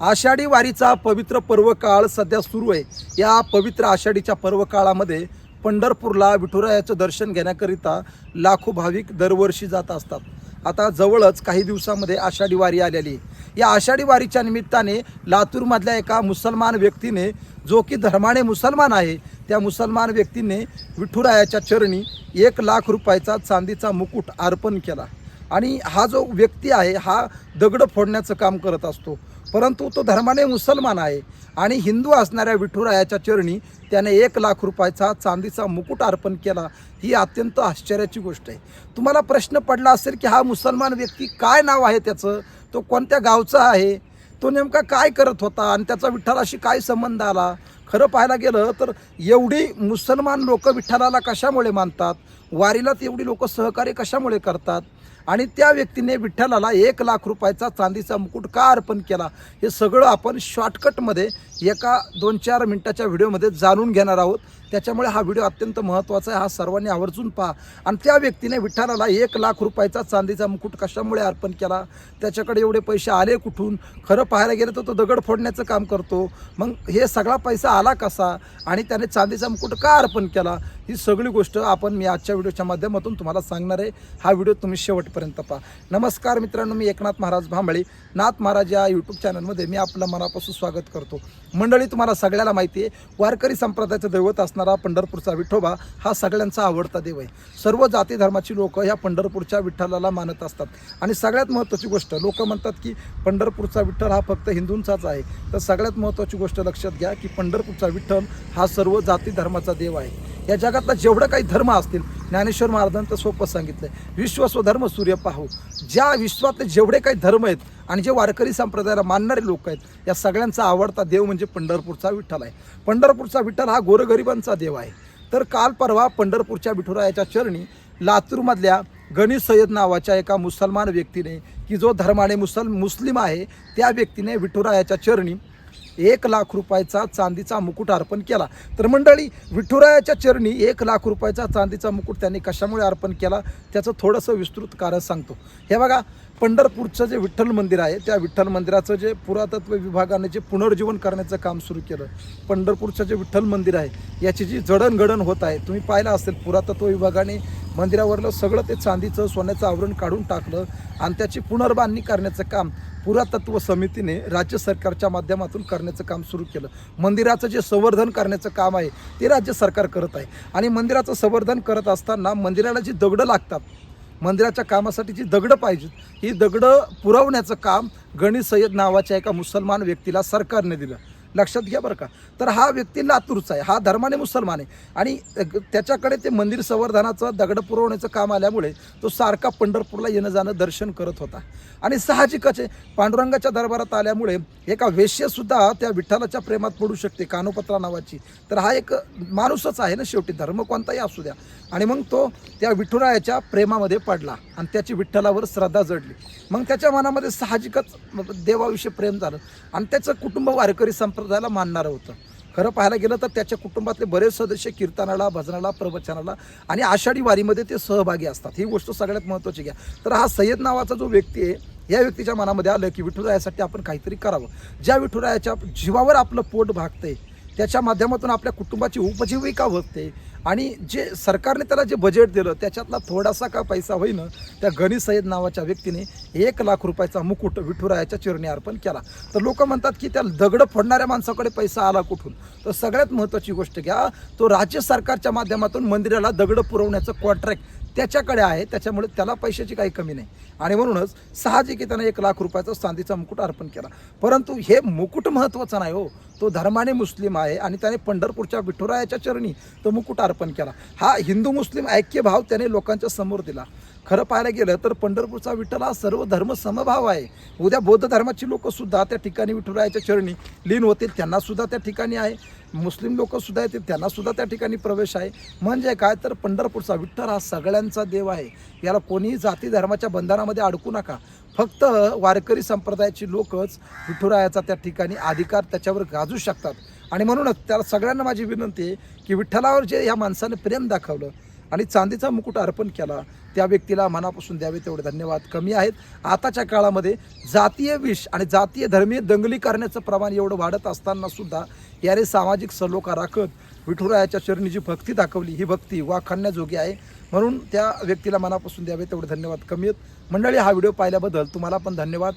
आषाढी वारीचा पवित्र पर्व काळ सध्या सुरू आहे. या पवित्र आषाढीच्या पर्व काळामध्ये पंढरपूरला विठुरायाचं दर्शन घेण्याकरिता लाखो भाविक दरवर्षी जात असतात. आता जवळच काही दिवसामध्ये आषाढी वारी आलेली आहे. या आषाढी वारीच्या निमित्ताने लातूरमधल्या एका मुसलमान व्यक्तीने जो की धर्माने मुसलमान आहे त्या मुसलमान व्यक्तीने विठुरायाच्या चरणी एक लाख रुपयाचा चांदीचा मुकुट अर्पण केला. आणि हा जो व्यक्ती आहे हा दगड फोडण्याचं काम करत असतो. परंतु तो धर्माने मुसलमान आहे आणि हिंदू असणाऱ्या विठुरायाच्या चरणी त्याने एक लाख रुपयाचा चांदीचा मुकुट अर्पण केला ही अत्यंत आश्चर्याची गोष्ट आहे. तुम्हाला प्रश्न पडला असेल की हा मुसलमान व्यक्ती काय नाव आहे त्याचं? तो कोणत्या गावचा आहे? तो नेमका काय करत होता आणि त्याचा विठ्ठलाशी काय संबंध आला? खरं पाहायला गेलं तर एवढी मुसलमान लोक विठ्ठलाला कशामुळे मानतात? वारीला एवढी लोक सहकार्य कशामुळे करतात? आणि त्या व्यक्तीने विठ्ठलाला एक लाख रुपयाचा चांदीचा मुकुट का अर्पण केला? हे सगळं आपण शॉर्टकटमध्ये एका दोन चार मिनटाच्या व्हिडिओमध्ये जाणून घेणार आहोत. त्याच्यामुळे हा व्हिडिओ अत्यंत महत्त्वाचा आहे. हा सर्वांनी आवर्जून पहा. आणि त्या व्यक्तीने विठ्ठलाला एक लाख रुपयाचा चांदीचा मुकुट कशामुळे अर्पण केला? त्याच्याकडे एवढे पैसे आले कुठून? खरं पाहायला गेलं तर तो दगड फोडण्याचं काम करतो. मग हे सगळा पैसा आला कसा? आणि त्याने चांदीचा मुकुट का अर्पण केला? ही सगळी गोष्ट आपण मी आजच्या व्हिडिओच्या माध्यमातून तुम्हाला सांगणार आहे. हा व्हिडिओ तुम्ही शेवटपर्यंत पहा. नमस्कार मित्रांनो मी एकनाथ महाराज भांबळे. नाथ महाराज या यूट्यूब चॅनलमध्ये मी आपलं मनापासून स्वागत करतो. मंडळी तुम्हाला सगळ्याला माहिती आहे वारकरी संप्रदायाचं दैवत असणारा पंढरपूरचा विठोबा हा सगळ्यांचा आवडता देव आहे. सर्व जाती धर्माची लोक ह्या पंढरपूरच्या विठ्ठलाला मानत असतात. आणि सगळ्यात महत्त्वाची गोष्ट लोक म्हणतात की पंढरपूरचा विठ्ठल हा फक्त हिंदूंचाच आहे. तर सगळ्यात महत्त्वाची गोष्ट लक्षात घ्या की पंढरपूरचा विठ्ठल हा सर्व जाती धर्माचा देव आहे. या जगातला जेवढं काही धर्म असतील ज्ञानेश्वर महाराजांचं सोपं सांगितलंय. विश्व स्वधर्म सूर्य पाहू. ज्या विश्वातले जेवढे काही धर्म आहेत आणि जे वारकरी संप्रदायाला मानणारे लोक आहेत या सगळ्यांचा आवडता देव म्हणजे पंढरपूरचा विठ्ठल आहे. पंढरपूरचा विठ्ठल हा गोरगरिबांचा देव आहे. तर काल परवा पंढरपूरच्या विठुरायाच्या चरणी लातूरमधल्या गणेश सय्यद नावाच्या एका मुसलमान व्यक्तीने की जो धर्माने मुसल मुस्लिम आहे त्या व्यक्तीने विठुरायाच्या चरणी एक लाख रुपयाचा चांदीचा मुकुट अर्पण केला. तर मंडळी विठुरायाच्या चरणी एक लाख रुपयाचा चांदीचा मुकुट त्यांनी कशामुळे अर्पण केला? त्याचं थोडंसं विस्तृत कारण सांगतो. हे बघा पंढरपूरचं जे विठ्ठल मंदिर आहे त्या विठ्ठल मंदिराचं जे पुरातत्व विभागाने जे पुनर्जीवन करण्याचं काम सुरू केलं पंढरपूरचं जे विठ्ठल मंदिर आहे याची जी जडणघडण होत आहे तुम्ही पाहिलं असेल पुरातत्व विभागाने मंदिरावरलं सगळं ते चांदीचं सोन्याचं आवरण काढून टाकलं आणि त्याची पुनर्बांधणी करण्याचं काम पुरातत्व समितीने राज्य सरकारच्या माध्यमातून करण्याचं काम सुरू केलं. मंदिराचं जे संवर्धन करण्याचं काम आहे ते राज्य सरकार करत आहे. आणि मंदिराचं संवर्धन करत असताना मंदिराला जी दगडं लागतात मंदिराच्या कामासाठी जी दगडं पाहिजेत ही दगडं पुरवण्याचं काम गणित सय्यद नावाच्या एका मुसलमान व्यक्तीला सरकारने दिलं. लक्षात घ्या बरं का. तर हा व्यक्ती लातूरचा आहे. हा धर्माने मुसलमान आहे. आणि त्याच्याकडे ते मंदिर संवर्धनाचं दगड पुरवण्याचं काम आल्यामुळे तो सारखा पंढरपूरला येणं जाणं दर्शन करत होता. आणि साहजिकच आहे पांडुरंगाच्या दरबारात आल्यामुळे एका वेश्यसुद्धा त्या विठ्ठलाच्या प्रेमात पडू शकते कानोपत्रा नावाची. तर हा एक माणूसच आहे ना शेवटी धर्म कोणताही असू द्या. आणि मग तो त्या विठुरायाच्या प्रेमामध्ये पडला आणि त्याची विठ्ठलावर श्रद्धा जडली. मग त्याच्या मनामध्ये साहजिकच देवाविषयी प्रेम झालं. आणि त्याचं कुटुंब वारकरी संप्रदायाला मानणारं होतं. खरं पाहायला गेलं तर त्याच्या कुटुंबातले बरेच सदस्य कीर्तनाला भजनाला प्रवचनाला आणि आषाढी वारीमध्ये ते सहभागी असतात. ही गोष्ट सगळ्यात महत्त्वाची घ्या. तर हा सय्यद नावाचा जो व्यक्ती आहे या व्यक्तीच्या मनामध्ये आलं की विठुरायासाठी आपण काहीतरी करावं. ज्या विठुरायाच्या जीवावर आपलं पोट भागतंय त्याच्या माध्यमातून आपल्या कुटुंबाची उपजीविका होते आणि जे सरकारने त्याला जे बजेट दिलं त्याच्यातला थोडासा का पैसा होईनं त्या गणी सय्यद नावाच्या व्यक्तीने एक लाख रुपयाचा मुकुट विठुरायाच्या चिरणी अर्पण केला. तर लोक म्हणतात की त्या दगड फोडणाऱ्या माणसाकडे पैसा आला कुठून? तर सगळ्यात महत्त्वाची गोष्ट घ्या तो राज्य सरकारच्या माध्यमातून मंदिराला दगड पुरवण्याचं कॉन्ट्रॅक्ट त्याच्याकडे आहे त्याच्यामुळे त्याला पैशाची काही कमी नाही. आणि म्हणूनच साहजिक त्यानं एक लाख रुपयाचा चांदीचा मुकुट अर्पण केला. परंतु हे मुकुट महत्त्वाचं नाही हो. तो धर्माने मुस्लिम आहे आणि त्याने पंढरपूरच्या विठुरायाच्या चरणी तो मुकुट अर्पण केला. हा हिंदू मुस्लिम ऐक्यभाव त्याने लोकांच्या समोर दिला. खरं पाहायला गेलं तर पंढरपूरचा विठ्ठल हा सर्व धर्म समभाव आहे. उद्या बौद्ध धर्माची लोक सुद्धा त्या ठिकाणी विठुरायाच्या चरणी लीन होतील त्यांना सुद्धा त्या ठिकाणी आहे. मुस्लिम लोक सुद्धा येतील त्यांना सुद्धा त्या ठिकाणी प्रवेश आहे. म्हणजे काय तर पंढरपूरचा विठ्ठल हा सगळ्यांचा देव आहे. याला कोणीही जाती धर्माच्या बंधनामध्ये अडकू नका. फक्त वारकरी संप्रदायाची लोकच विठुरायाचा त्या ठिकाणी अधिकार त्याच्यावर गाजू शकतात. आणि म्हणूनच त्याला सगळ्यांना माझी विनंती आहे की विठ्ठलावर जे या माणसाने प्रेम दाखवलं आणि चांदीचा मुकुट अर्पण केला. त्या व्यक्तीला मनापासून द्यावे तेवढे धन्यवाद. कमी आहेत. आताच्या काळामध्ये जातीय विष आणि जातीय धर्मीय दंगली करण्याचं प्रमाण एवढं वाढत असताना सुद्धा याने सामाजिक सलोखा राखत विठुरायाच्या चरणी जी भक्ती दाखवली ही भक्ती वा वाखाणण्याजोगी आहे. म्हणून त्या व्यक्तीला मनापासून द्यावे तेवढे धन्यवाद. कमी आहेत. मंडळी हा व्हिडिओ पाहिल्याबद्दल तुम्हाला पण धन्यवाद.